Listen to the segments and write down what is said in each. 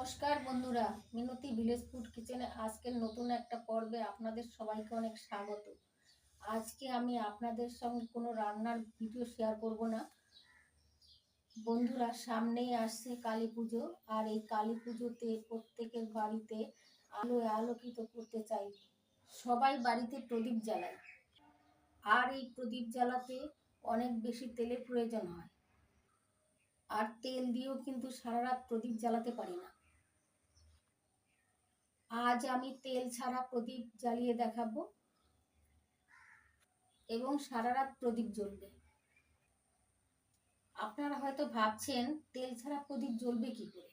নমস্কার বন্ধুরা, মিনতি village food কিচেনে আজকের নতুন একটা পর্বে আপনাদের সবাইকে অনেক স্বাগত। আজকে আমি আপনাদের সঙ্গে কোনো রান্নার ভিডিও শেয়ার করব না। বন্ধুরা, সামনেই আসছে কালী পুজো, আর এই কালী পুজোতে প্রত্যেকের বাড়িতে আলোয় আলোকিত করতে চাই। সবাই বাড়িতে প্রদীপ জ্বালায়। আর এই প্রদীপ জ্বালাতে অনেক বেশি তেলের প্রয়োজন হয়। আর তেল দিয়েও কিন্তু সারা রাত প্রদীপ জ্বালাতে পারি না। আজ আমি তেল ছাড়া প্রদীপ জ্বালিয়ে দেখাবো। এবং সারা রাত প্রদীপ জ্বলবে। আপনারা হয়তো ভাবছেন, তেল ছাড়া প্রদীপ জ্বলবে কি করে?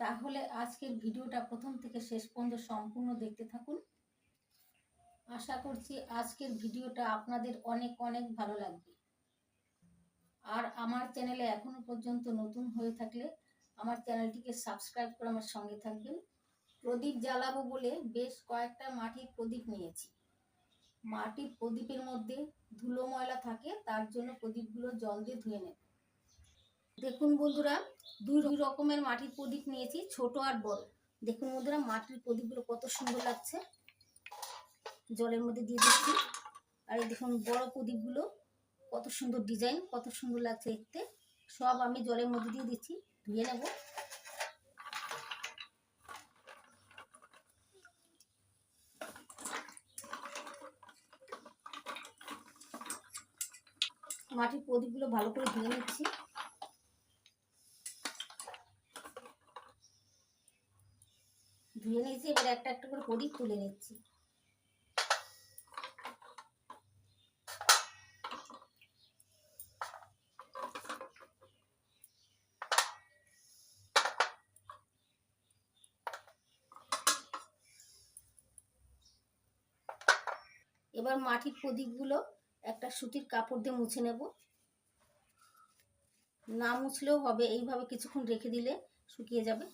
তাহলে আজকের ভিডিওটা প্রথম থেকে শেষ পর্যন্ত সম্পূর্ণ দেখতে থাকুন। আশা করছি আজকের ভিডিওটা আপনাদের অনেক অনেক ভালো লাগবে। আর আমার চ্যানেলে এখনও পর্যন্ত নতুন হয়ে থাকলে আমার চ্যানেলটিকে সাবস্ক্রাইব করে আমার সঙ্গে থাকবেন। প্রদীপ জ্বালাবো বলে বেশ কয়েকটা মাটির প্রদীপ নিয়েছি। মাটির প্রদীপের মধ্যে ধুলো ময়লা থাকে, তার জন্য প্রদীপগুলো জল দিয়ে ধুয়ে নেব। দেখুন বন্ধুরা, দুই রকমের মাটির প্রদীপ নিয়েছি, ছোট আর বড়। দেখুন বন্ধুরা, মাটির প্রদীপগুলো কত সুন্দর লাগছে। জলের মধ্যে দিয়ে দিচ্ছি। আর এই দেখুন, বড় প্রদীপগুলো কত সুন্দর ডিজাইন, কত সুন্দর লাগছে দেখতে। সব আমি জলের মধ্যে দিয়ে দিচ্ছি, ধুয়ে নেব। মাটির প্রদীপগুলো ভালো করে ধুয়ে নিচ্ছি। ধুয়ে নিয়েছি, এবার একটা একটা করে প্রদীপ তুলে নিচ্ছি। এবার মাটির প্রদীপগুলো একটা সুতির কাপড় দিয়ে মুছে নেব। না মুছলেও হবে, এইভাবে কিছুক্ষণ রেখে দিলে শুকিয়ে যাবে।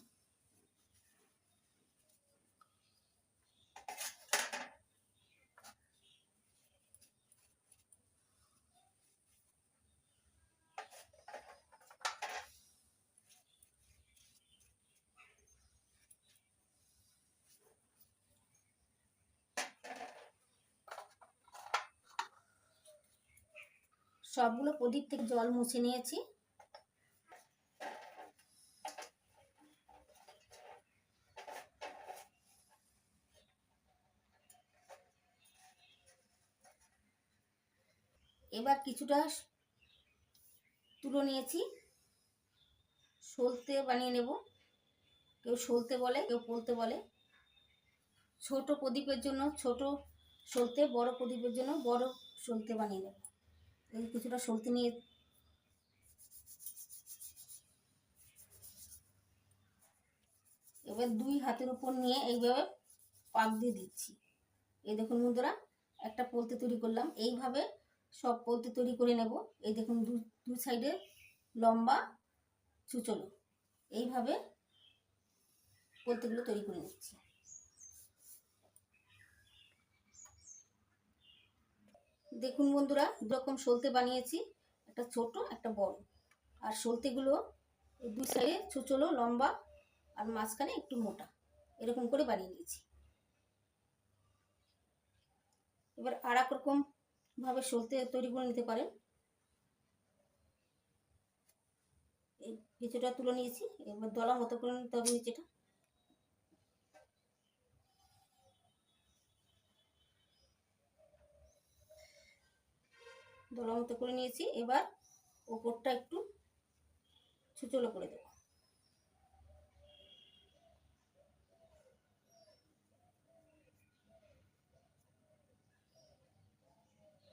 সবগুলো প্রদীপ থেকে জল মুছে নিয়েছি। এবার কিছুটা তুলো নিয়েছি। সলতে বানিয়ে নেব। কেউ সলতে বলে, কেউ পলতে বলে। ছোট প্রদীপের জন্য, ছোট সলতে, বড় প্রদীপের জন্য বড় সলতে বানিয়ে নেব। এই কিছুটা সলতে নিয়ে এবার দুই হাতের উপর নিয়ে এইভাবে পাক দিয়ে দিচ্ছি। এই দেখুন বন্ধুরা, একটা পোলতে তৈরি করলাম। এইভাবে সব পোলতে তৈরি করে নেব। এই দেখুন দু দু সাইডে লম্বা চুচলো। এইভাবে পোলতেগুলো তৈরি করে নিচ্ছি। দেখুন বন্ধুরা দুরকম সলতে বানিয়েছি। একটা ছোট, একটা বড়। আর সলতেগুলো দুই সাইডে ছোচলো লম্বা, আর মাঝখানে একটু মোটা। এরকম করে বানিয়ে নিয়েছি। এবার আর এক রকম ভাবে সলতে তৈরি করে নিতে পারেন। এই কিছুটা তুলে নিয়েছি। এবার দলা মতো করে নিতে হবে নিচেটা। দলা মতো করে নিয়েছি। এবার ওপরটা একটু ছুচলো করে দেবো।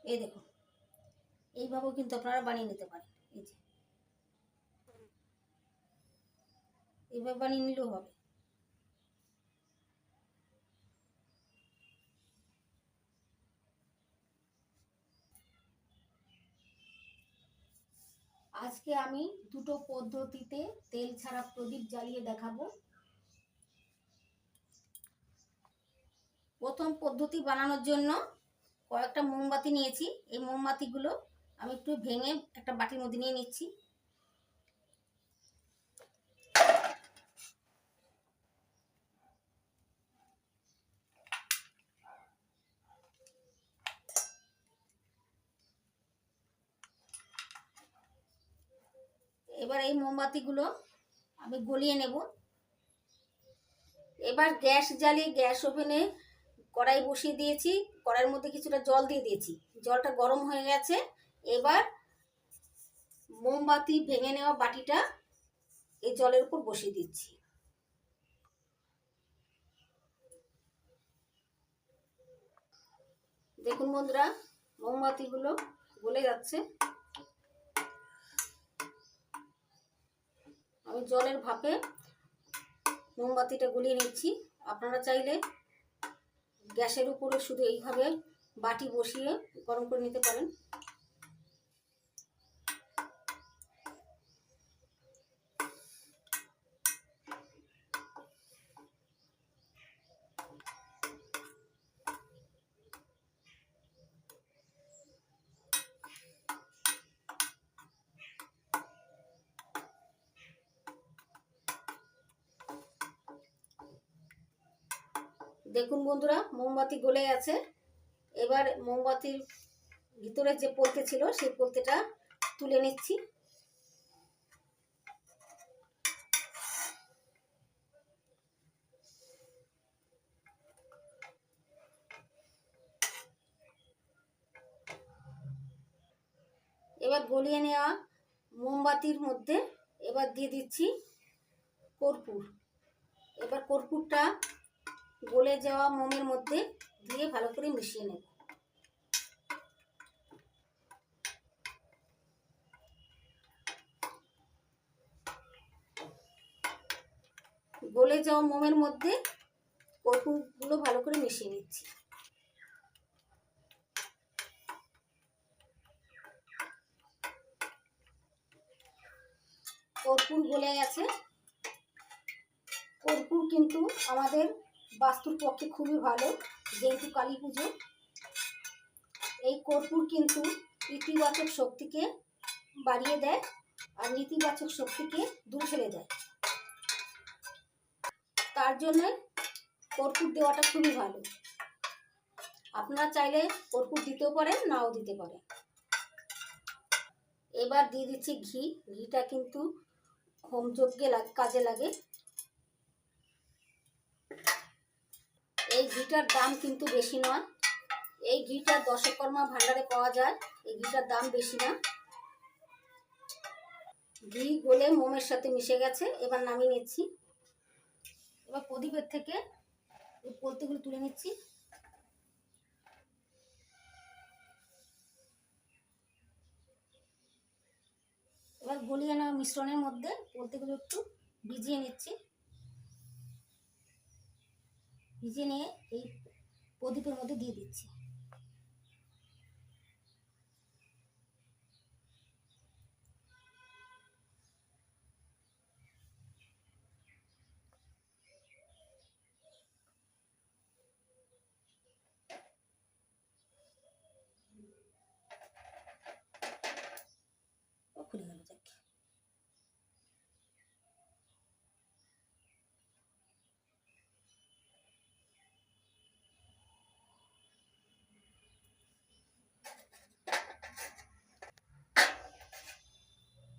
এই দেখুন এইভাবেও কিন্তু আপনারা বানিয়ে নিতে পারেন। এই যে, এইভাবে বানিয়ে নিলেও হবে। আজকে আমি দুটো পদ্ধতিতে তেল ছাড়া প্রদীপ জ্বালিয়ে দেখাবো। প্রথম পদ্ধতি বানানোর জন্য কয়েকটা মোমবাতি নিয়েছি। এই মোমবাতিগুলো আমি একটু ভেঙে একটা বাটির মধ্যে নিয়ে নিচ্ছি। এবার এই মোমবাতিগুলো আমি গলিয়ে নেব। এবার গ্যাস জ্বালিয়ে গ্যাস ওভেনে কড়াই বসিয়ে দিয়েছি। কড়াইয়ের মধ্যে কিছুটা জল দিয়ে দিয়েছি। জলটা গরম হয়ে গেছে। এবার মোমবাতি ভেঙে নেওয়া বাটিটা এই জলের উপর বসিয়ে দিচ্ছি। দেখুন বন্ধুরা, মোমবাতিগুলো গলে যাচ্ছে। আমি জলের ভাপে মোমবাতিটা গুলিয়ে নিচ্ছি। আপনারা চাইলে গ্যাসের উপরে শুধু এইভাবে বাটি বসিয়ে গরম করে নিতে পারেন। দেখুন বন্ধুরা, মোমবাতি গলে গেছে। এবার মোমবাতির ভিতরে যে পলতে ছিল, সেই পলতেটা তুলে নিচ্ছি। এবার গলিয়ে নেওয়া মোমবাতির মধ্যে এবার দিয়ে দিচ্ছি কর্পূর। এবার কর্পূরটা গলে যাওয়া মোমের মধ্যে দিয়ে ভালো করে মিশিয়ে নেব। গলে যাওয়া মোমের মধ্যে কর্পূরগুলো ভালো করে মিশিয়ে নিচ্ছি। কর্পূর গলে গেছে। কর্পূর কিন্তু আমাদের বাস্তুর পক্ষে খুবই ভালো, যেহেতু কালী পুজো। এই কর্পূর কিন্তু ইতিবাচক শক্তিকে বাড়িয়ে দেয় আর নেতিবাচক শক্তিকে দূর ফেলে দেয়। তার জন্য কর্পূর দেওয়াটা খুবই ভালো। আপনারা চাইলে কর্পূর দিতেও পারেন, নাও দিতে পারেন। এবার দিয়ে দিচ্ছি ঘি। ঘিটা কিন্তু হোমযজ্ঞে কাজে লাগে এই ঘিটার দাম কিন্তু বেশি নয়। এই ঘিটা দশকর্মা ভান্ডারে পাওয়া যায়। এই ঘিটার দাম বেশি না। ঘি গলে মোমের সাথে মিশে গেছে। এবার নামিয়ে নিচ্ছি। এবার প্রদীপের থেকে পলতিগুলো তুলে নিচ্ছি। এবার গলিয়ে নেওয়া মিশ্রণের মধ্যে পলতিগুলো একটু ভিজিয়ে নিচ্ছি। ভিজে নিয়ে এই প্রদীপের মধ্যে দিয়ে দিচ্ছি।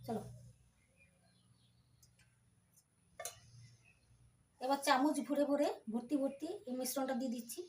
চলো। এবার চামচ ভরে ভরে ভর্তি ভর্তি এই মিশ্রণটা দিয়ে দিচ্ছি।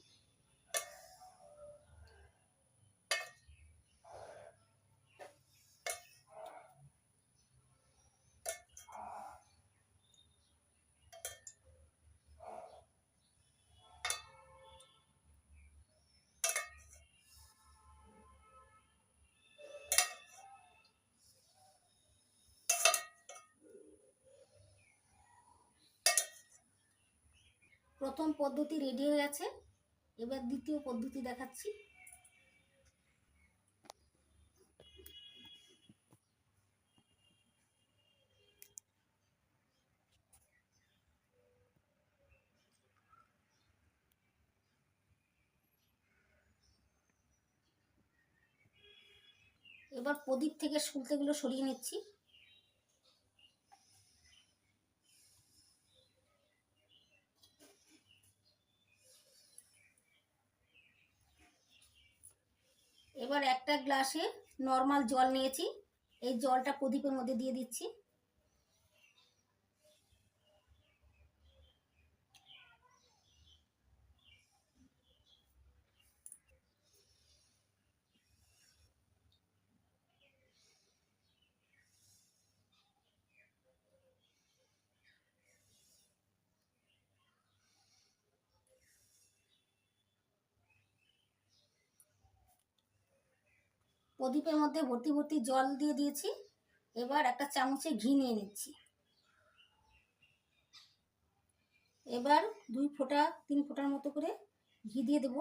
প্রথম পদ্ধতি রেডি হয়ে গেছে। এবার দ্বিতীয় পদ্ধতি দেখাচ্ছি। এবার প্রদীপ থেকে সুলতেগুলো সরিয়ে নিচ্ছি এবার একটা গ্লাসে নর্মাল জল নিয়েছি। এই জলটা প্রদীপের মধ্যে দিয়ে দিচ্ছি। প্রদীপের মধ্যে ভর্তি ভর্তি জল দিয়ে দিয়েছি। এবার একটা চামচে ঘি নিয়ে নিচ্ছি। এবার দুই ফোঁটা, তিন ফোঁটার মতো করে ঘি দিয়ে দেব।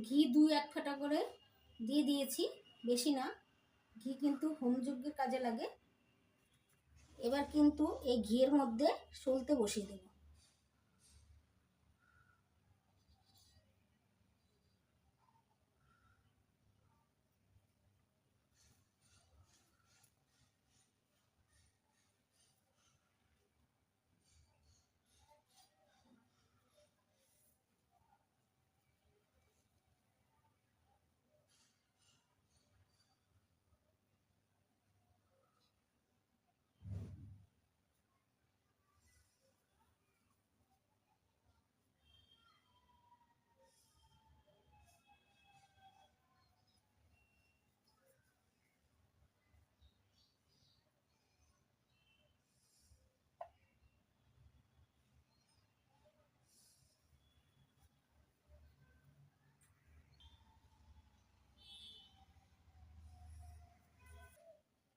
ঘি দুই এক ফোঁটা করে দিয়ে দিয়েছি, বেশি না। ঘি কিন্তু হোমযজ্ঞের কাজে লাগে। এবার কিন্তু এই ঘিয়ের মধ্যে সলতে বসিয়ে দেব।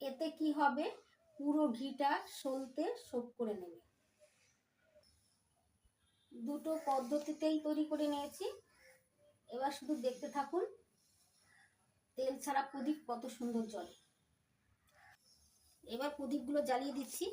এতে কি হবে? পুরো ঘিটা সলতে শোধ করে নেবে। দুটো পদ্ধতিতেই তৈরি করে নিয়েছি। এবার শুধু দেখতে থাকুন, তেল ছাড়া প্রদীপ কত সুন্দর জল এবার প্রদীপগুলো জ্বালিয়ে দিচ্ছি।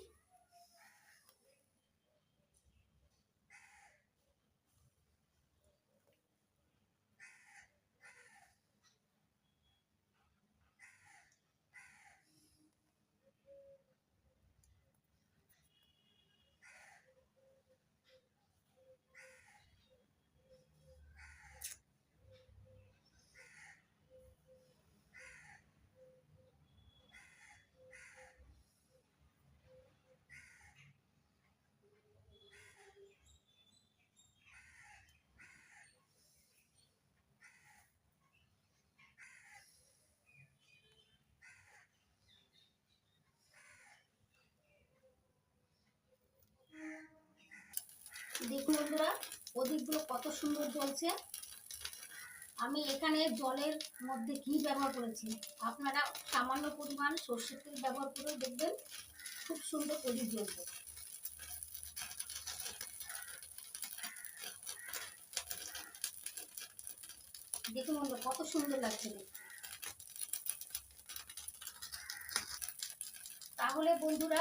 দেখুন বন্ধুরা, প্রদীপগুলো কত সুন্দর জ্বলছে। আমি এখানে জলের মধ্যে ঘি ব্যবহার করেছি। আপনারা সামান্য পরিমাণ সর্ষের তেল ব্যবহার করে দেখবেন খুব সুন্দর প্রদীপ জ্বলবে দেখুন বন্ধুরা, কত সুন্দর লাগছে তাহলে বন্ধুরা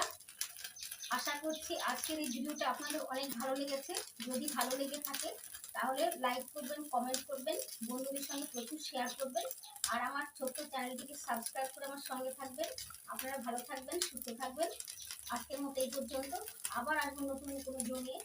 আশা করছি আজকের এই ভিডিওটা আপনাদের অনেক ভালো লেগেছে। যদি ভালো লেগে থাকে, তাহলে লাইক করবেন কমেন্ট করবেন, বন্ধুদের সঙ্গে প্রচুর শেয়ার করবেন। আর আমার ছোট্ট চ্যানেলটিকে সাবস্ক্রাইব করে আমার সঙ্গে থাকবেন। আপনারা ভালো থাকবেন, সুস্থ থাকবেন। আজকের মতো এই পর্যন্ত। আবার আসব নতুন কোনো ভিডিও নিয়ে।